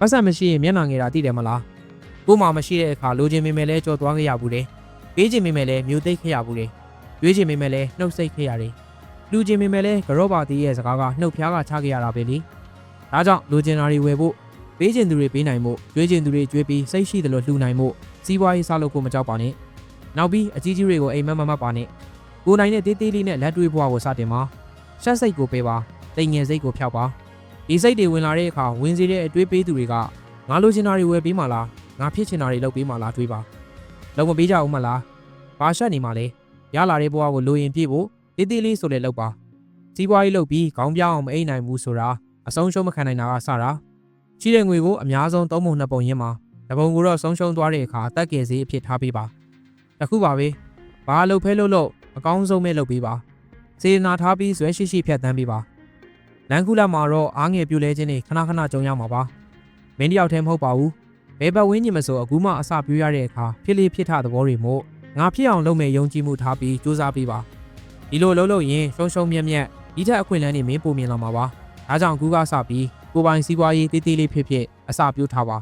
ပတ်စံမရှိရင်မျက်နှာငယ်တာသိတယ်မလားကို့မှာမရှိတဲ့အခါလိုချင်မိမယ်လဲကြော်သွားခဲ့ရဘူးလေပေးချင်မိမယ်လဲမြူသိပ်ခဲ့ရဘူးလေရွေးချင်မိမယ်လဲနှုတ်ဆိတ်ခဲ့ရတယ်လူချင်မိမယ်လဲကရော့ပါတီးရဲ့စကားကနှုတ်ဖျားကချခဲ့ရတာပဲလေဒါကြောင့်လိုချင်တာတွေဝယ်ဖို့ပေးချင်သူတွေပေးနိုင်ဖို့ကျွေးချင်သူတွေကျွေးပြီးစိတ်ရှိတယ်လို့လှူနိုင်ဖို့စီးပွားရေးစလုပ်ဖို့မကြောက်ပါနဲ့နောက်ပြီးအကြီးကြီးတွေကိုအိမ်မက်မက်မက်ပါနဲ့ကိုယ်နိုင်တဲ့တေးသေးလေးနဲ့လက်တွေးဘွားကိုစတင်ပါရှက်စိတ်ကိုပေးပါတိမ်ငယ်စိတ်ကိုဖျောက်ပါ ဒီစိတ်တွေဝင်လာတဲ့အခါဝင်စေတဲ့အတွေးပေးသူတွေကငါလိုချင်တာတွေဝယ်ပေးမှလားငါဖြစ်ချင်တာတွေလုပ်ပေးမှလားတွေးပါလုံးမပေးကြဘူးမလားဘာရှက်နေမှလဲရလာတဲ့ဘွားကိုလိုရင်ပြည့်ဖို့တေးသေးလေးဆိုလဲလုပ်ပါစီးပွားရေးလုပ်ပြီးခေါင်းပြောင်းအောင်မအိမ်နိုင်ဘူးဆိုတာအဆုံးရှုံးမခံနိုင်တာကစတာရှိတဲ့ငွေကိုအများဆုံးသုံးပုံနှစ်ပုံရင်းမှာတပုံကိုတော့ဆုံးရှုံးသွားတဲ့အခါတက်ကေစီအဖြစ်ထားပေးပါတခုပါပဲဘာလုပ်ဖဲလို့လို့အကောင်းဆုံးပဲလုပ်ပေးပါစေနာထားပြီးဇွဲရှိရှိဖြတ်တန်းပေးပါ လန်ကူလာမှာတော့အားငယ်ပြိုလဲခြင်းတွေခဏခဏကြုံရမှာပါမင်းတယောက်တည်းမဟုတ်ပါဘူးဘယ်ဘက်ဝင်းကျင်မဆိုအခုမှအစပြိုးရတဲ့အခါဖြစ်လေဖြစ်ထသဘောတွေမို့ငါဖြစ်အောင်လုပ်မယ်ယုံကြည်မှုထားပြီးစူးစမ်းပေးပါဒီလိုလုပ်လို့ရင်ရှုံးရှုံးမြက်မြက်ဒီထက်အခွင့်အလမ်းတွေမင်းပုံမြင်လာမှာပါဒါကြောင့်အခုကစပြီးကိုယ်ပိုင်စီးပွားရေးတေးသေးလေးဖြစ်ဖြစ်အစပြိုးထားပါ